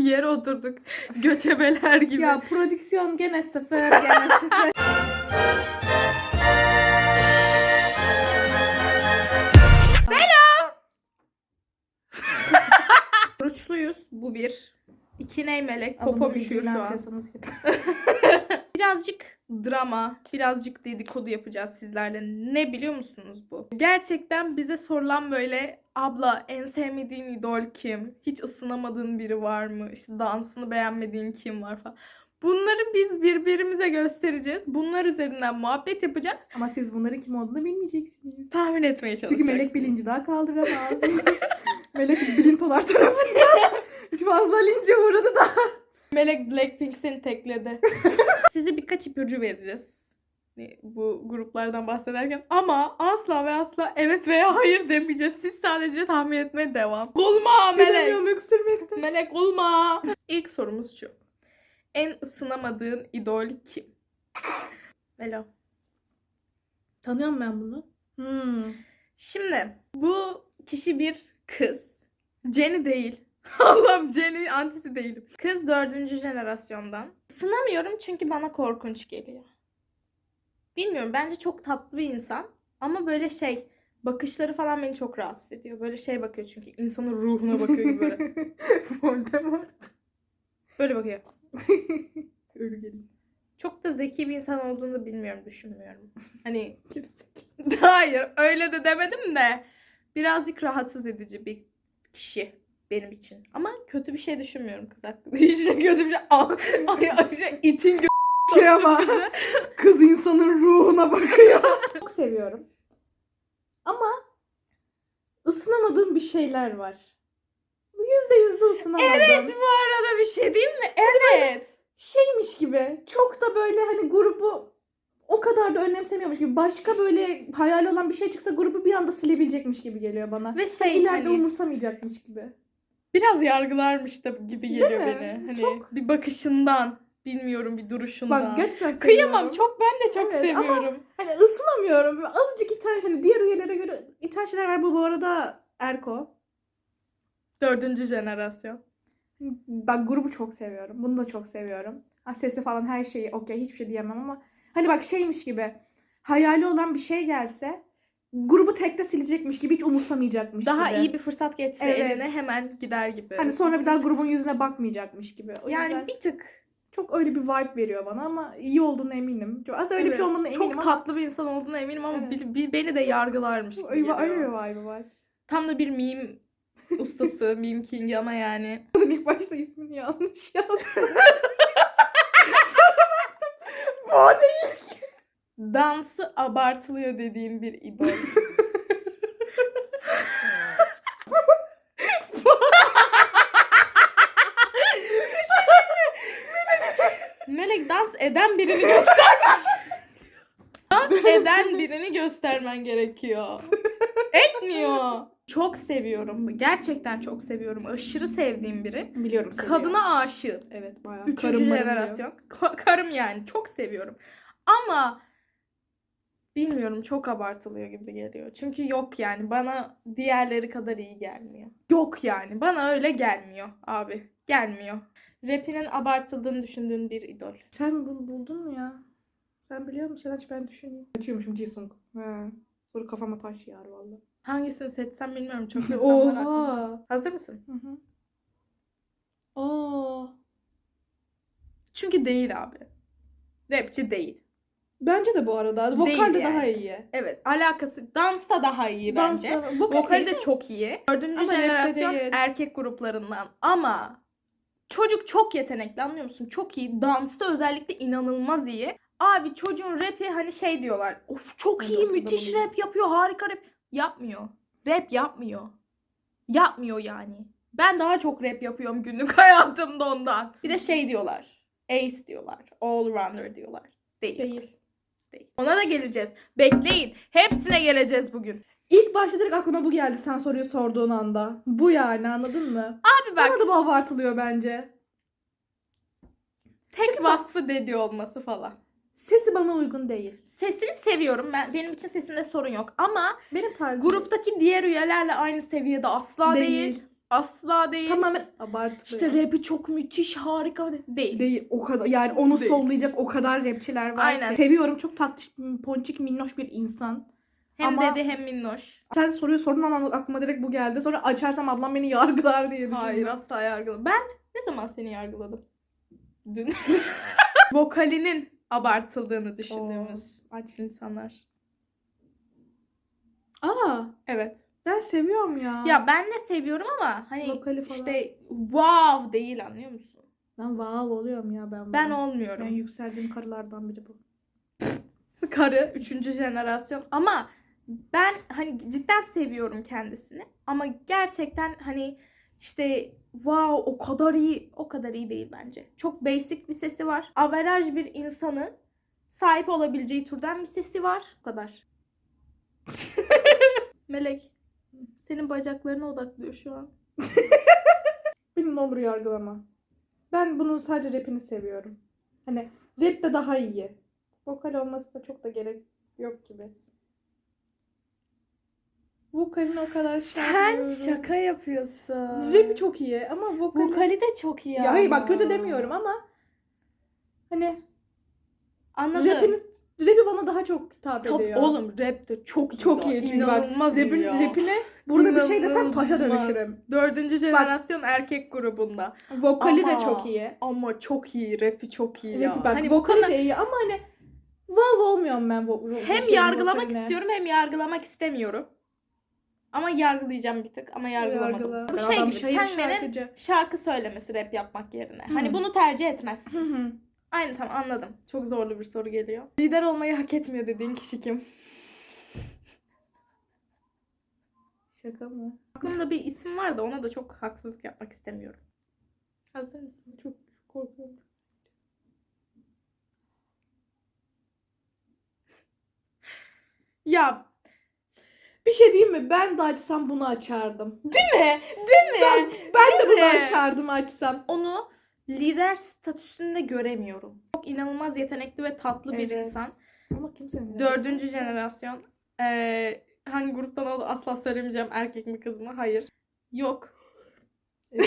Yere oturduk. Göçebeler gibi. Ya prodüksiyon gene sıfır, gene sıfır. Oruçluyuz. Bu bir. İki ney melek. Bilgiyi üşüyor şu an. Birazcık drama, birazcık dedikodu yapacağız sizlerle. Ne biliyor musunuz bu? Gerçekten bize sorulan böyle abla en sevmediğin idol kim? Hiç ısınamadığın biri var mı? İşte dansını beğenmediğin kim var falan. Bunları biz birbirimize göstereceğiz. Bunlar üzerinden muhabbet yapacağız. Ama siz bunların kim olduğunu bilmeyeceksiniz. Tahmin etmeye Çünkü çalışacağız. melek bilinci daha kaldıramaz. melek bilintolar tarafından fazla lince uğradı da. Melek Blackpink seni tekledi. Size birkaç ipucu vereceğiz. Bu gruplardan bahsederken ama asla ve asla evet veya hayır demeyeceğiz. Siz sadece tahmin etmeye devam. Olma Melek. Bilemiyorum öksürmekten. Melek olma. İlk sorumuz şu. En ısınamadığın idol kim? Melo. Tanıyorum ben bunu. Hmm. Şimdi bu kişi bir kız. Jenny değil. Allah'ım Jenny antisi değilim. Kız dördüncü jenerasyondan. Sınamıyorum çünkü bana korkunç geliyor. Bilmiyorum bence çok tatlı bir insan. Ama böyle şey bakışları falan beni çok rahatsız ediyor. Böyle şey bakıyor çünkü insanın ruhuna bakıyor gibi böyle. Voldemort. Böyle bakıyor. Ölü gelin. Çok da zeki bir insan olduğunu bilmiyorum, düşünmüyorum. Hani hayır öyle de demedim de birazcık rahatsız edici bir kişi benim için. Ama kötü bir şey düşünmüyorum kız hakkında. De kötü bir şey. Ay, şey, itin gö- Şey ama kız insanın ruhuna bakıyor. Çok seviyorum. Ama ısınamadığım bir şeyler var. Yüzde yüzde ısınamadım. Evet bu arada bir şey değil mi? Evet. Şeymiş gibi. Çok da böyle hani grubu o kadar da önemsemiyormuş gibi. Başka böyle hayal olan bir şey çıksa grubu bir anda silebilecekmiş gibi geliyor bana. Ve Hani şey ileride hani, umursamayacakmış gibi. Biraz yargılarmış da gibi geliyor mi? beni. Hani Çok. bir bakışından, bilmiyorum bir duruşundan. Bak gerçekten seviyorum. Kıyamam çok ben de çok Evet, ama- seviyorum. Hani ısınamıyorum. Böyle Azıcık iten hani diğer üyelere göre iten şeyler var. Bu bu arada Erko. Dördüncü jenerasyon. Bak grubu çok seviyorum. Bunu da çok seviyorum. Ha, sesi falan her şeyi okey hiçbir şey diyemem ama hani bak şeymiş gibi hayali olan bir şey gelse grubu tekte silecekmiş gibi hiç umursamayacakmış Daha gibi. iyi bir fırsat geçse Evet. eline hemen gider gibi. Hani sonra bir daha grubun yüzüne bakmayacakmış gibi. O yani yüzden bir tık çok öyle bir vibe veriyor bana ama iyi olduğunu eminim. Çok- Aslında öyle bir şey Evet, olmadığına eminim çok ama tatlı bir insan olduğuna eminim ama Evet. bir, bir- beni de yargılarmış gibi öyle, öyle bir vibe var. Tam da bir meme ustası, meme king ama yani. Kadın ilk başta ismini yanlış yazdı. Sonra baktım bu o değil. Dansı abartılıyor dediğim bir idol. Melek dans eden birini göstermen. dans eden birini göstermen gerekiyor. Etmiyor. Çok seviyorum. Gerçekten çok seviyorum. Aşırı sevdiğim biri. Biliyorum Kadına aşığım. Evet bayağı. Üçüncü Karım jenerasyon. Ka- karım yani. Çok seviyorum. Ama bilmiyorum çok abartılıyor gibi geliyor. Çünkü yok yani. Bana diğerleri kadar iyi gelmiyor. Yok yani. Bana öyle gelmiyor abi. Gelmiyor. Rapinin abartıldığını düşündüğün bir idol. Sen bunu buldun mu ya? Sen biliyor musun? Aç ben düşüneyim. Açıyormuşum Jisung. He. Sonra kafama taş yağar valla. Hangisini seçsem bilmiyorum. Çok insan var aklımda. Hazır mısın? Hı hı. Aa. Çünkü değil abi. Rapçi değil. Bence de bu arada. Vokal Değil de yani. daha iyi. Evet. Alakası. Dansta daha iyi bence. Dansta- vokal iyi. de çok iyi. Dördüncü Ama rapte jenerasyon değil. erkek gruplarından. Ama çocuk çok yetenekli anlıyor musun? Çok iyi. Dansta özellikle inanılmaz iyi. Abi çocuğun rapi hani şey diyorlar. Of çok Ben iyi müthiş bulundum. rap yapıyor harika rap. Yapmıyor. Rap yapmıyor. Yapmıyor yani. Ben daha çok rap yapıyorum günlük hayatımda ondan. Bir de şey diyorlar. Ace diyorlar. All rounder diyorlar. Değil. Değil. Değil. Ona da geleceğiz. Bekleyin. Hepsine geleceğiz bugün. İlk başta direkt aklıma bu geldi sen soruyu sorduğun anda. Bu yani anladın mı? Abi bak Bana da bu abartılıyor bence. tek vasfı dedi olması falan. Sesi bana uygun değil. Sesini seviyorum. Ben benim için sesinde sorun yok ama Benim tarzım gruptaki diğer üyelerle aynı seviyede asla değil. değil. Asla değil. Tamamen abartılıyor. İşte rapi çok müthiş, harika de- değil. Değil o kadar yani onu Değil. sollayacak o kadar rapçiler var Aynen. ki. Seviyorum çok tatlış, ponçik, minnoş bir insan. Hem Ama- dedi hem minnoş. Sen soruyu sorduğun an aklıma direkt bu geldi. Sonra açarsam ablam beni yargılar diye düşündüm. Hayır asla yargıladım. Ben ne zaman seni yargıladım? Dün. Vokalinin abartıldığını düşündüğümüz Aç. insanlar. Aa Evet. Ben seviyorum ya. Ya ben de seviyorum ama hani falan. işte wow değil anlıyor musun? Ben wow oluyorum ya ben. Ben olmuyorum. Ben yükseldiğim karılardan biri bu. Karı, üçüncü jenerasyon ama ben hani cidden seviyorum kendisini ama gerçekten hani işte wow o kadar iyi o kadar iyi değil bence. Çok basic bir sesi var. Averaj bir insanın sahip olabileceği türden bir sesi var. Bu kadar. Melek senin bacaklarına odaklıyor şu an. Beni ne olur yargılama. Ben bunun sadece rapini seviyorum. Hani rap de daha iyi. Vokal olması da çok da gerek yok gibi. Vokalini o kadar Sen sevmiyorum. şaka yapıyorsun. Rapi çok iyi ama vokali... Vokali de çok iyi Ya hayır bak ama. kötü demiyorum ama hani Anladım. rapini, rapi bana daha çok hitap Tabii ediyor. oğlum rap de çok iyi. çok iyi çünkü bak İnanılmaz iyi rapin, ya. rapine burada bir şey desem taşa dönüşürüm. Dördüncü jenerasyon erkek grubunda. Vokali Ama- de çok iyi. Ama çok iyi. Rapi çok iyi ya. Rapi bak Hani vokali de iyi ama hani wow olmuyorum ben vo- hem şeyin yargılamak vokaline. istiyorum hem yargılamak istemiyorum. Ama yargılayacağım bir tık ama yargılamadım. Yargıla. Bu şey Adam gibi şarkıcı. şarkı söylemesi rap yapmak yerine. Hı. Hani bunu tercih etmezsin. Hı hı. Aynı tamam anladım. Çok zorlu bir soru geliyor. Lider olmayı hak etmiyor dediğin kişi kim? Şaka mı? Aklımda bir isim var da ona da çok haksızlık yapmak istemiyorum. Hazır mısın? Çok korkuyorum. Ya Bir şey diyeyim mi? Ben de açsam bunu açardım. değil mi? Değil mi? Ben, ben de bunu mi? açardım açsam. Onu lider statüsünde göremiyorum. Çok inanılmaz yetenekli ve tatlı bir Evet. insan. Ama kimsenin Dördüncü jenerasyon. Ee, hangi gruptan olduğu asla söylemeyeceğim. Erkek mi kız mı? Hayır. Yok.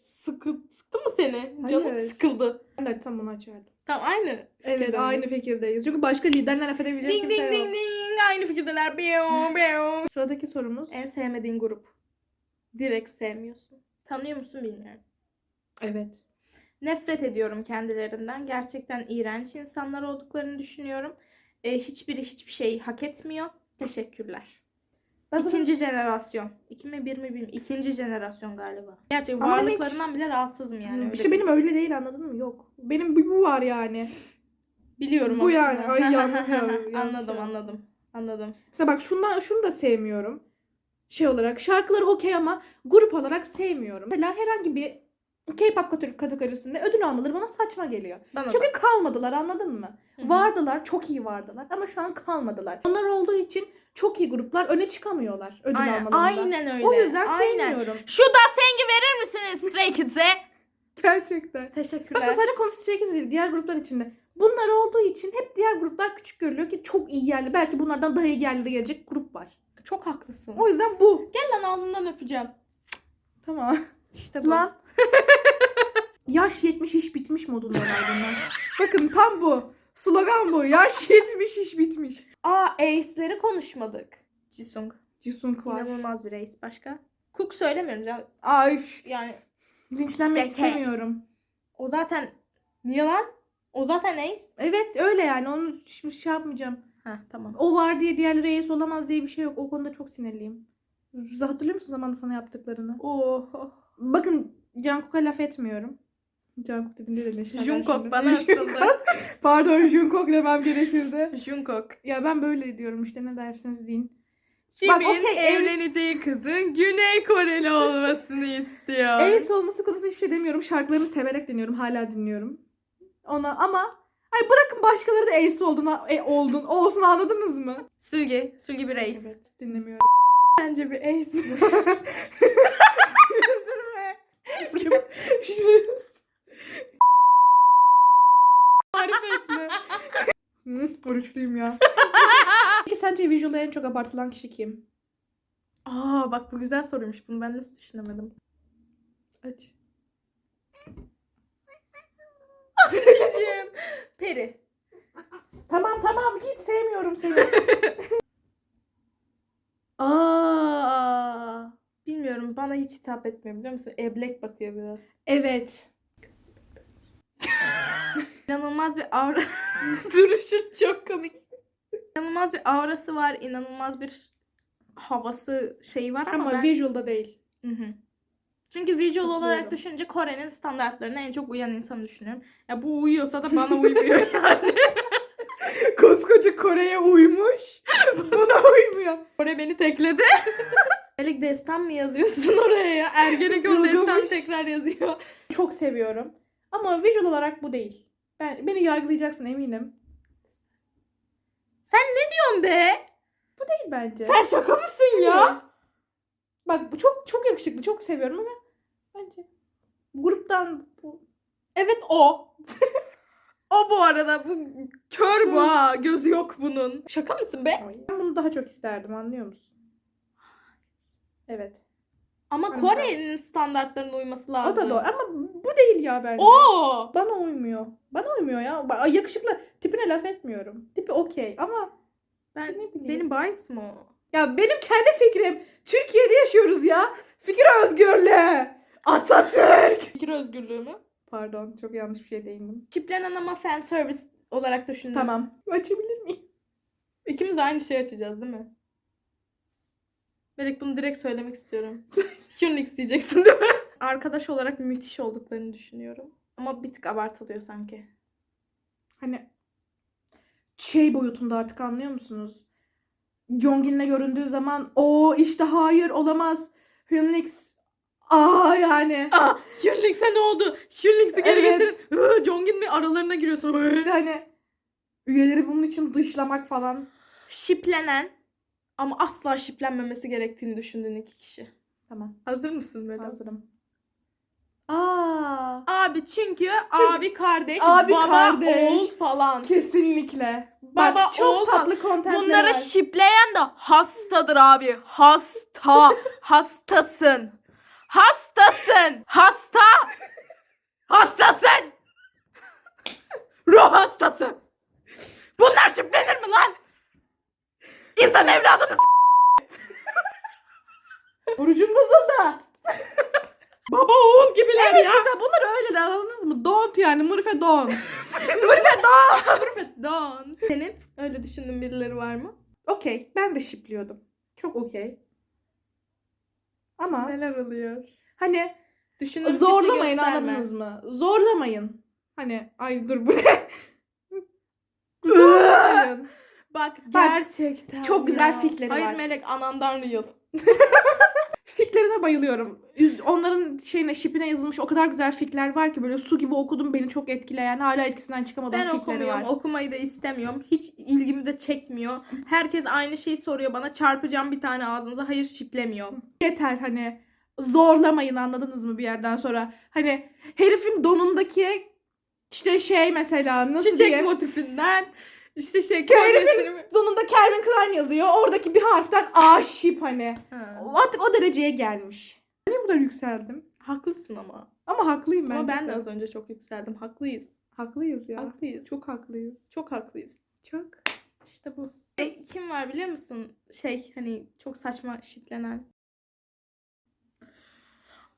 Sıkı, sıktı mı seni? Canım Hayır. sıkıldı. Ben açsam bunu açardım. Tamam aynı. Evet aynı fikirdeyiz. Çünkü başka liderden nefret edebileceğim Ding kimse ding yok. ding ding. Aynı fikirdeler. Biyo, biyo. Sıradaki sorumuz. En sevmediğin grup. Direkt sevmiyorsun. Tanıyor musun bilmiyorum. Evet. Nefret ediyorum kendilerinden. Gerçekten iğrenç insanlar olduklarını düşünüyorum. Ee, hiçbiri hiçbir şey hak etmiyor. Teşekkürler. Ben zaten- İkinci jenerasyon. İki mi bir mi bilmiyorum. İkinci jenerasyon galiba. Gerçekten Ama ben hiç- varlıklarından bile rahatsızım yani. öyle işte benim öyle değil anladın mı? Yok. Benim bu, var yani. Biliyorum bu aslında. yani. Ay, yalnız yalnız, anladım anladım. Anladım. Mesela bak şundan şunu da sevmiyorum. Şey olarak şarkıları okey ama grup olarak sevmiyorum. Mesela herhangi bir K-pop kategori- kategorisinde ödül almaları bana saçma geliyor. Bana Çünkü da. kalmadılar anladın mı? Vardılar, çok iyi vardılar ama şu an kalmadılar. Onlar olduğu için çok iyi gruplar öne çıkamıyorlar ödül Aynen, almalarında. aynen öyle. O yüzden Aynen. sevmiyorum. Şu da sengi verir misiniz Stray Kids'e? Gerçekten. Teşekkürler. Bakın sadece konusu Stray Kids değil, diğer gruplar içinde. Bunlar olduğu için hep diğer gruplar küçük görülüyor ki çok iyi yerli. Belki bunlardan daha iyi yerlere gelecek grup var. Çok haklısın. O yüzden bu. Gel lan alnından öpeceğim. Tamam. İşte bu. Lan. Yaş 70 iş bitmiş modundalar bunlar. Bakın tam bu. Slogan bu. Yaş 70 iş bitmiş. Aa Ace'leri konuşmadık. Jisung. Jisung var. İnanılmaz bir ace. Başka? Cook söylemiyoruz ya. Ay üf, Yani linçlenmek Ceke. istemiyorum. o zaten... Niye lan? O zaten ace. Evet öyle yani onu şimdi şey yapmayacağım. Ha tamam. O var diye diğerleri ace olamaz diye bir şey yok. O konuda çok sinirliyim. Hatırlıyor musun zamanında sana yaptıklarını? Oh. Bakın Jungkook'a laf etmiyorum. Jungkook dediğinde de linçleneceğim Jungkook bana asıldı. Pardon Jungkook demem gerekirdi. Jungkook. Ya ben böyle diyorum işte ne dersiniz deyin. Jimin okey, ace- evleneceği kızın Güney Koreli olmasını istiyor. Ace olması konusunda hiçbir şey demiyorum. Şarkılarını severek dinliyorum. Hala dinliyorum. Ona ama ay bırakın başkaları da Ace olduğuna e, oldun. Olsun anladınız mı? Sülgi. Sülgi bir ace. Evet dinlemiyorum. Bence bir ace. Güldürme. Marifetli. Hı, oruçluyum ya. Peki sence visual'da en çok abartılan kişi kim? Aa bak bu güzel soruymuş. Bunu ben nasıl düşünemedim? Aç. Anneciğim. Peri. Tamam tamam git sevmiyorum seni. Aa. Bilmiyorum bana hiç hitap etmiyor biliyor musun? Eblek bakıyor biraz. Evet. İnanılmaz bir aura. Duruşun çok komik. İnanılmaz bir aurası var. inanılmaz bir havası şeyi var ama, Ama ben... visual'da değil. Hı hı. Çünkü visual olarak düşününce Kore'nin standartlarına en çok uyan insanı düşünüyorum. Ya bu uyuyorsa da bana uymuyor yani. Koskoca Kore'ye uymuş. Buna uymuyor. Kore beni tekledi. Ergenek destan mı yazıyorsun oraya ya? Ergenekon destan tekrar yazıyor. Çok seviyorum. Ama visual olarak bu değil. Ben beni yargılayacaksın eminim. Diyorum be. Değil bence. Sen şaka mısın ya? Bak bu çok çok yakışıklı. Çok seviyorum ama bence gruptan bu Evet o. o bu arada. Bu kör bu ha. Gözü yok bunun. Şaka mısın be? Ben bunu daha çok isterdim anlıyor musun? Evet. Ama Kore'nin standartlarına uyması O lazım. da doğru ama bu değil ya bence. O. Bana uymuyor. Bana uymuyor ya. Ba- Yakışıklı. Tipine laf etmiyorum. Tipi okey ama Ben, ne bileyim. benim bias mı o? Ya benim kendi fikrim. Türkiye'de yaşıyoruz ya. Fikir özgürlüğü. Atatürk. Fikir özgürlüğü mü? Pardon çok yanlış bir şey değindim. Çiplenen ama fan service olarak düşündüm. Tamam. Açabilir miyim? İkimiz de aynı şeyi açacağız değil mi? Melek bunu direkt söylemek istiyorum. Unix diyeceksin değil mi? Arkadaş olarak müthiş olduklarını düşünüyorum. Ama bir tık abartılıyor sanki. Hani şey boyutunda artık anlıyor musunuz? Jonggin'le göründüğü zaman o işte hayır olamaz. Hyunlix aa yani. Aa, Unix'e ne oldu? Unix'i geri Evet. getirin. Hı, Jongin aralarına giriyorsun. İşte hani üyeleri bunun için dışlamak falan. Şiplenen ama asla şiplenmemesi gerektiğini düşündüğün iki kişi. Tamam Hazır mısın Melek? hazırım. Aa Abi çünkü abi kardeş, Abi baba kardeş. oğul falan. kesinlikle. Baba, Bak çok oğul tatlı kontentler Bunları var. şipleyen de hastadır abi. Hasta. Hastasın. Hastasın. Hasta. Hastasın. Ruh hastası. Bunlar şiplenir mi lan? İnsan evladını s- Orucum bozuldu. baba oğul gibiler Evet ya. mesela bunlar öyle anladınız mı? Don't yani Murfe don't. Don. Senin öyle düşündüğün birileri var mı? Okey ben de şipliyordum. Çok okey. Ama Neler oluyor? hani Düşündüğün zorlamayın anladınız mı? Zorlamayın. Hani ay dur bu ne? Zorlamayın. Bak, Bak, gerçekten çok güzel ya. fikleri Hayır var. Melek anandan real. Fiklerine bayılıyorum. Onların şeyine, şipine yazılmış o kadar güzel fikler var ki böyle su gibi okudum beni çok etkileyen hala etkisinden çıkamadığım Ben fikleri okumuyorum. var. Okumayı da istemiyorum. Hiç ilgimi de çekmiyor. Herkes aynı şeyi soruyor bana. Çarpacağım bir tane ağzınıza. Hayır şiplemiyorum. Yeter hani zorlamayın anladınız mı bir yerden sonra. Hani herifin donundaki işte şey mesela nasıl Çiçek diyeyim? motifinden işte şey mi? Donunda Calvin Klein yazıyor. Oradaki bir harften A şip hani. Ha. Artık o dereceye gelmiş. Niye bu kadar yükseldim? Haklısın ama. Ama haklıyım ben. ama ben de az önce çok yükseldim. Haklıyız. Haklıyız ya. Haklıyız. Çok haklıyız. çok haklıyız. Çok. İşte bu. E, kim var biliyor musun? Şey hani çok saçma şiplenen.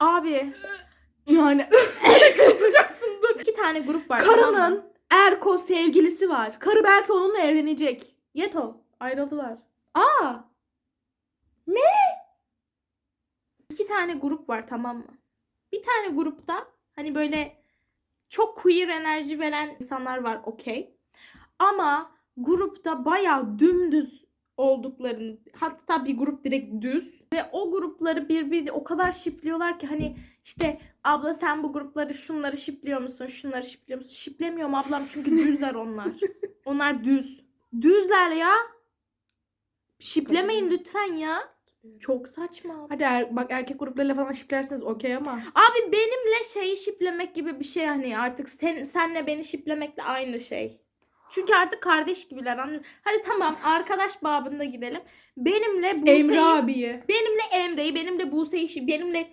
Abi. Yani Kızacaksın dur. İki tane grup var. tamam mı? Erko sevgilisi var. Karı belki onunla evlenecek. Yeto. ayrıldılar. Aa. İki tane grup var tamam mı? Bir tane grupta hani böyle çok queer enerji veren insanlar var okey. Ama grupta bayağı dümdüz olduklarını hatta bir grup direkt düz ve o grupları birbiri o kadar şipliyorlar ki hani işte abla sen bu grupları şunları şipliyor musun şunları şipliyor musun? Şiplemiyorum ablam çünkü düzler onlar. Onlar düz. Düzler ya. Şiplemeyin lütfen ya. Çok saçma. Hadi er- bak erkek gruplarıyla falan şiplerseniz okey ama. Abi benimle şeyi şiplemek gibi bir şey hani artık sen senle beni şiplemekle aynı şey. Çünkü artık kardeş gibiler anlıyor. Hadi tamam arkadaş babında gidelim. Benimle Buse'yi, Emre abiyi. benimle Emre'yi, benimle Buse'yi, benimle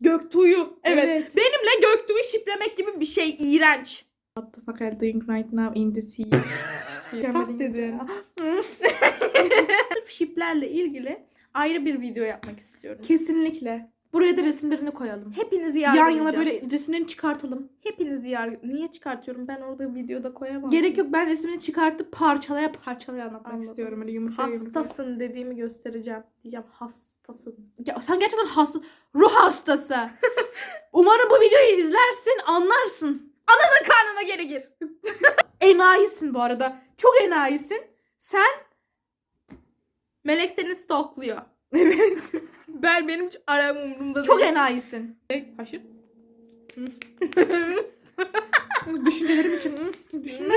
Göktuğ'u. Evet. Evet. Benimle Göktuğ'u şiplemek gibi bir şey iğrenç. What the fuck you doing right now in the sea? Fuck dedin. Şiplerle ilgili ayrı bir video yapmak istiyorum. Kesinlikle. Buraya da resimlerini koyalım. Hepinizi Yan yargılayacağız. yana böyle resimlerini çıkartalım. Hepinizi yargı... Niye çıkartıyorum? Ben orada videoda koyamam. Gerek yok ben resmini çıkartıp parçalaya parçalaya anlatmak Anladım. istiyorum. Öyle yumuşak yumuşak. Hastasın dediğimi göstereceğim. Diyeceğim hastasın. Ya sen gerçekten hasta. Ruh hastası. Umarım bu videoyu izlersin anlarsın. Ananın karnına geri gir. Enayisin bu arada. Çok enayisin. Sen Melek seni stalkluyor. evet. Ben benim hiç aram umurumda Çok değil. enayisin. Haşır. Düşüncelerim için düşünme.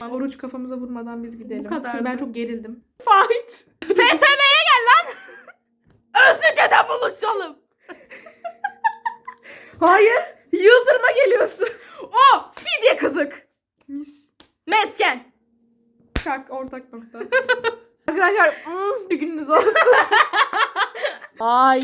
Oruç kafamıza vurmadan biz gidelim. Bu kadardı. Çünkü ben çok gerildim. Fight. FSM'ye gel lan. Özlüce'de buluşalım. Hayır. Yıldırma geliyorsun. O fidye kızık. Mis. Mesken. Şak ortak nokta. Arkadaşlar mm, bir gününüz olsun. Ay.